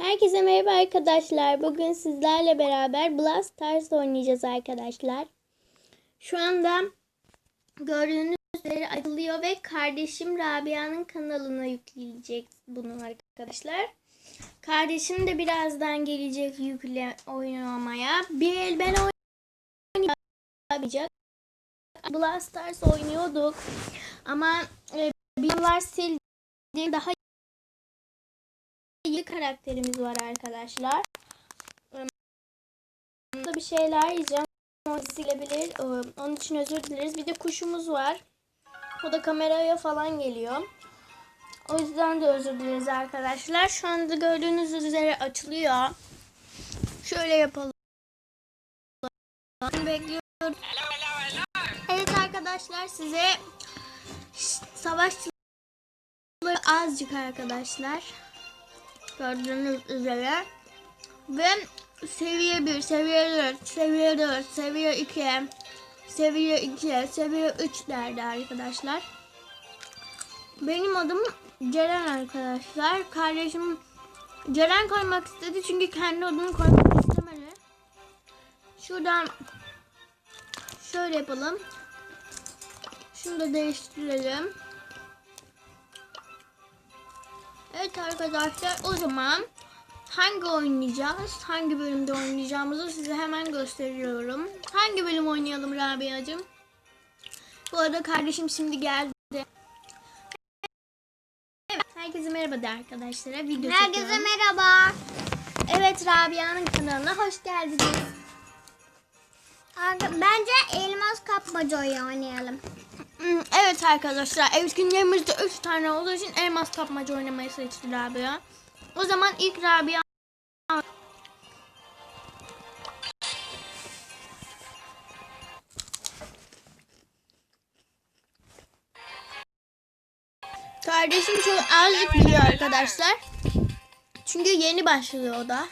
Herkese merhaba arkadaşlar. Bugün sizlerle beraber Blast Stars oynayacağız arkadaşlar. Şu anda gördüğünüz üzere açılıyor ve kardeşim Rabia'nın kanalına yükleyecek bunu arkadaşlar. Kardeşim de birazdan gelecek yükle oynamaya. Bir el ben oynayacak. Blast Stars oynuyorduk. Ama e, yıllar sildi. Daha karakterimiz var arkadaşlar. Burada bir şeyler yiyeceğim. O silebilir. Onun için özür dileriz. Bir de kuşumuz var. O da kameraya falan geliyor. O yüzden de özür dileriz arkadaşlar. Şu anda gördüğünüz üzere açılıyor. Şöyle yapalım. Bekliyorum. Evet arkadaşlar size savaşçıları azıcık arkadaşlar gördüğünüz üzere ve seviye 1, seviye 4, seviye 4, seviye 2, seviye 2, seviye 3 derdi arkadaşlar. Benim adım Ceren arkadaşlar. Kardeşim Ceren koymak istedi çünkü kendi adını koymak istemedi. Şuradan şöyle yapalım. Şunu da değiştirelim. Evet arkadaşlar o zaman hangi oynayacağız? Hangi bölümde oynayacağımızı size hemen gösteriyorum. Hangi bölüm oynayalım Rabia'cığım? Bu arada kardeşim şimdi geldi. Evet, herkese merhaba de arkadaşlara. Video Herkese çekiyorum. merhaba. Evet Rabia'nın kanalına hoş geldiniz. Bence elmas kapmacayı oynayalım. Hmm, Evet arkadaşlar etkinliğimizde 3 tane olduğu için elmas kapmaca oynamayı seçti Rabia. O zaman ilk Rabia Kardeşim çok azıcık biliyor arkadaşlar. Çünkü yeni başlıyor o da.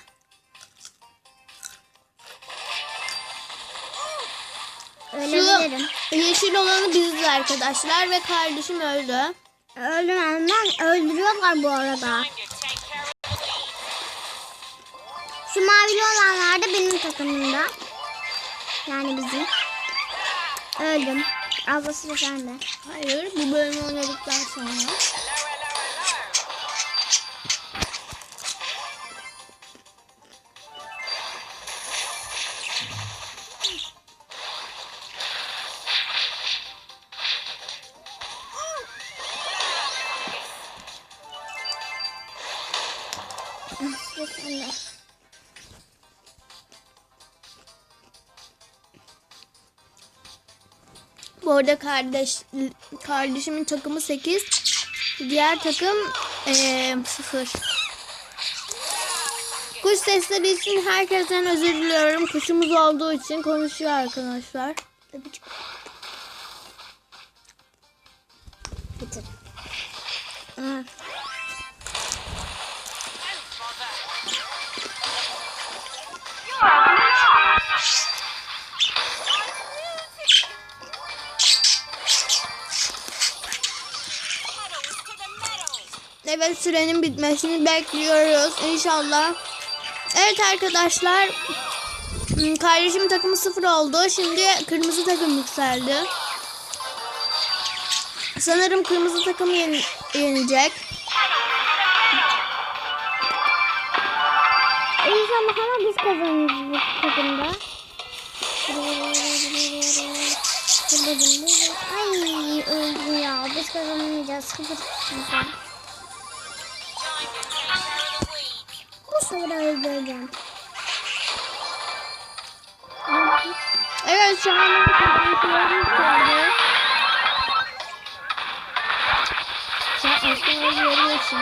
Ölebilirim. Şu yeşil olanı biziz arkadaşlar ve kardeşim öldü. Öldürmem. Öldürüyorlar bu arada. Şu mavili olanlar da benim takımımda. Yani bizim. Öldüm. Ablası da sende. Hayır bu bölümü oynadıktan sonra. Bu arada kardeş kardeşimin takımı 8. Diğer takım eee 0. Kuş sesleri için herkesten özür diliyorum. Kuşumuz olduğu için konuşuyor arkadaşlar. Bitir. Aa, Evet sürenin bitmesini bekliyoruz inşallah. Evet arkadaşlar. hmm, Kardeşim takımı sıfır oldu. Şimdi kırmızı takım yükseldi. Sanırım kırmızı takım yen- yenecek. İnşallah ama biz kazanırız bu takımda. Ay öldüm ya. Biz kazanamayacağız. Sıfır sefer öldüreceğim. Evet şu an kardeşlerim yükseldi. Sen eski yazıyorsun.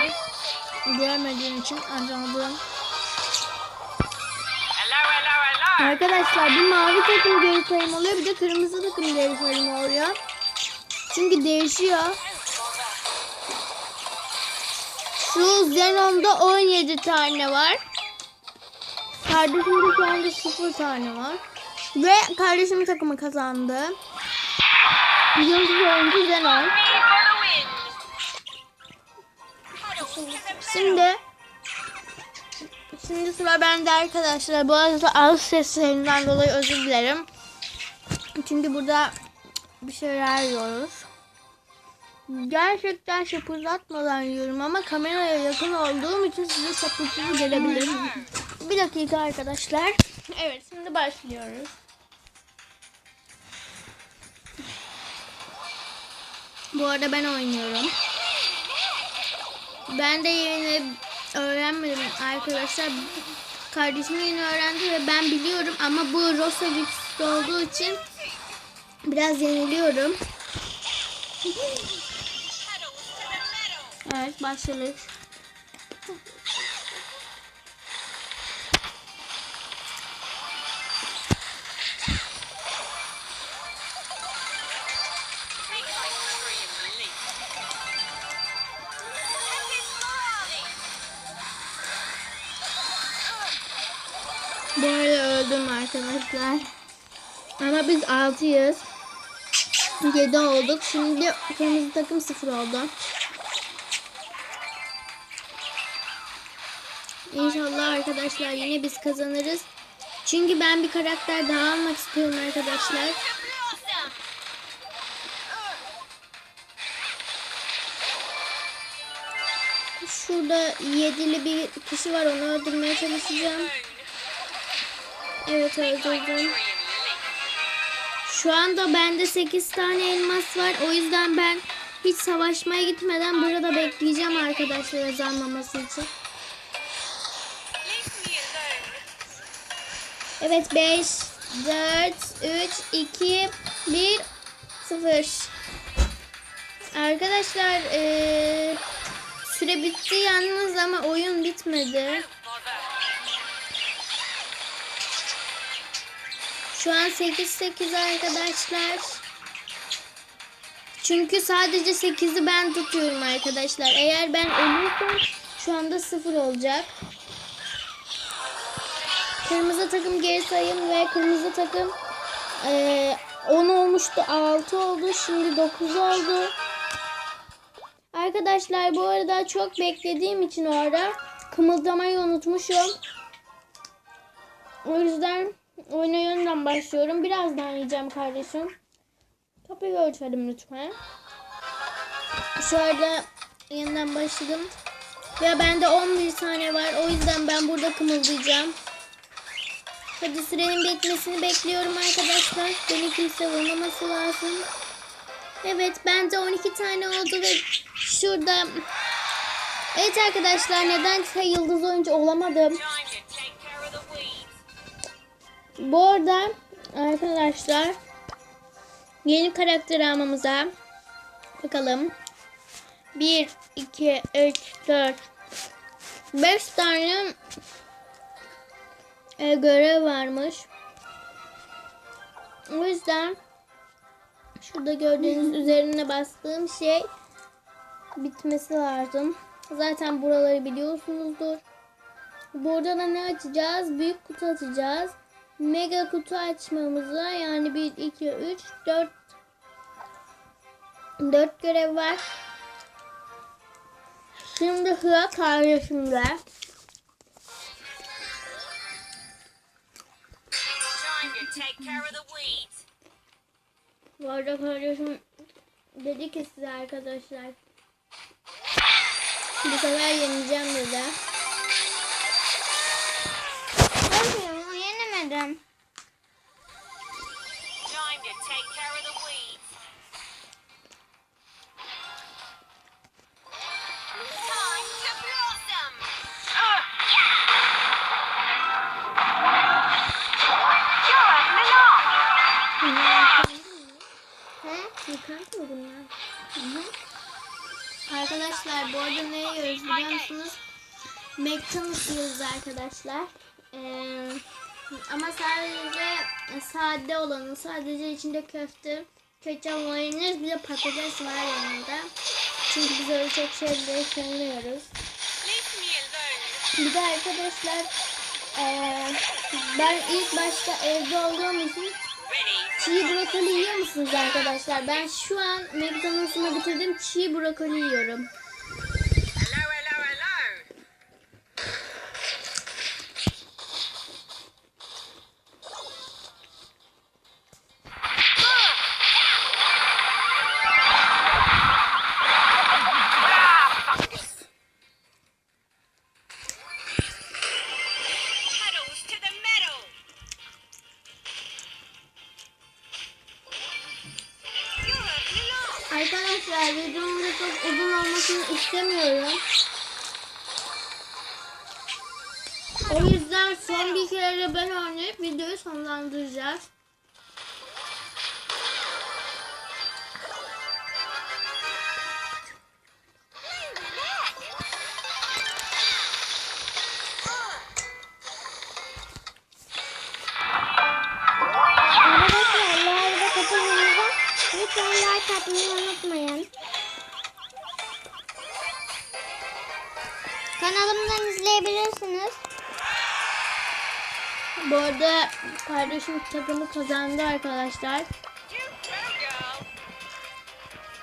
Görmediğin için anladım. Arkadaşlar bir mavi takım geri sayım oluyor bir de kırmızı takım geri sayım oluyor. Çünkü değişiyor. Şu Zenon'da 17 tane var. Kardeşimde şu anda 0 tane var. Ve kardeşimin takımı kazandı. Yıldız oyuncu Zenon. Şimdi Şimdi sıra bende arkadaşlar. Bu arada ağız seslerinden dolayı özür dilerim. Çünkü burada bir şeyler yiyoruz. Gerçekten şapırdatmadan yiyorum ama kameraya yakın olduğum için size şapırtılı gelebilir. Bir dakika arkadaşlar. Evet şimdi başlıyoruz. Bu arada ben oynuyorum. Ben de yeni öğrenmedim arkadaşlar. Kardeşim yeni öğrendi ve ben biliyorum ama bu Rosa güçlü olduğu için biraz yeniliyorum. Evet başladık. Bu arada öldüm arkadaşlar. Ama biz 6'yız. 7 olduk. Şimdi kırmızı takım 0 oldu. İnşallah arkadaşlar yine biz kazanırız. Çünkü ben bir karakter daha almak istiyorum arkadaşlar. Şurada yedili bir kişi var onu öldürmeye çalışacağım. Evet öldürdüm. Şu anda bende 8 tane elmas var. O yüzden ben hiç savaşmaya gitmeden burada bekleyeceğim arkadaşlar azalmaması için. Evet 5, 4, 3, 2, 1, 0. Arkadaşlar eee, süre bitti yalnız ama oyun bitmedi. Şu an 8-8 arkadaşlar. Çünkü sadece 8'i ben tutuyorum arkadaşlar. Eğer ben ölürsem şu anda 0 olacak. Kırmızı takım geri sayım ve kırmızı takım eee 10 olmuştu 6 oldu şimdi 9 oldu. Arkadaşlar bu arada çok beklediğim için o ara kımıldamayı unutmuşum. O yüzden oyuna yeniden başlıyorum. Birazdan yiyeceğim kardeşim. Kapıyı örtelim lütfen. Anda yeniden başladım. Ve bende 11 saniye var. O yüzden ben burada kımıldayacağım. Hadi sürenin bitmesini bekliyorum arkadaşlar. Beni kimse vurmaması lazım. Evet bende 12 tane oldu ve şurada... Evet arkadaşlar nedense yıldız oyuncu olamadım. Bu arada arkadaşlar yeni karakter almamıza bakalım. 1, 2, 3, 4, 5 tane e, görev varmış. O yüzden şurada gördüğünüz üzerine bastığım şey bitmesi lazım. Zaten buraları biliyorsunuzdur. Burada da ne açacağız? Büyük kutu açacağız. Mega kutu açmamıza yani 1, 2, 3, 4 4 görev var. Şimdi sıra kardeşimde. Take care of the weeds. Bu arada kardeşim dedi ki size arkadaşlar. Bu sefer yeneceğim dedi. Hayır yenemedim. Arkadaşlar bu arada ne yiyoruz biliyor musunuz? McDonald's yiyoruz arkadaşlar. Ee, ama sadece sade olanı, sadece içinde köfte, ketçap, mayonez bir de patates var yanında. Çünkü biz öyle çok şeyleri sevmiyoruz. Bir de arkadaşlar eee, ben ilk başta evde olduğum için? Çiğ brokoli yiyor musunuz arkadaşlar? Ben şu an McDonald's'ımı bitirdim çiğ brokoli yiyorum. arkadaşlar videomun da çok uzun olmasını istemiyorum. O yüzden son bir kere ben oynayıp videoyu sonlandıracağız. Bu arada kardeşim takımı kazandı arkadaşlar.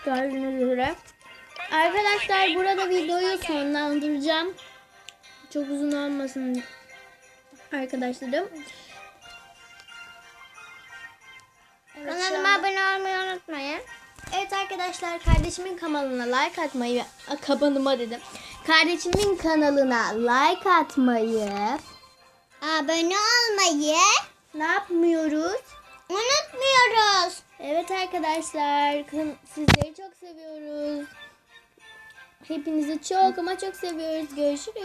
Gördüğünüz üzere. Arkadaşlar burada videoyu sonlandıracağım. Çok uzun olmasın arkadaşlarım. Evet, Kanalıma abone olmayı unutmayın. Evet arkadaşlar kardeşimin kanalına like atmayı A, kanalıma dedim. Kardeşimin kanalına like atmayı Abone olmayı ne yapmıyoruz? unutmuyoruz. Evet arkadaşlar sizleri çok seviyoruz. Hepinizi çok ama çok seviyoruz. Görüşürüz.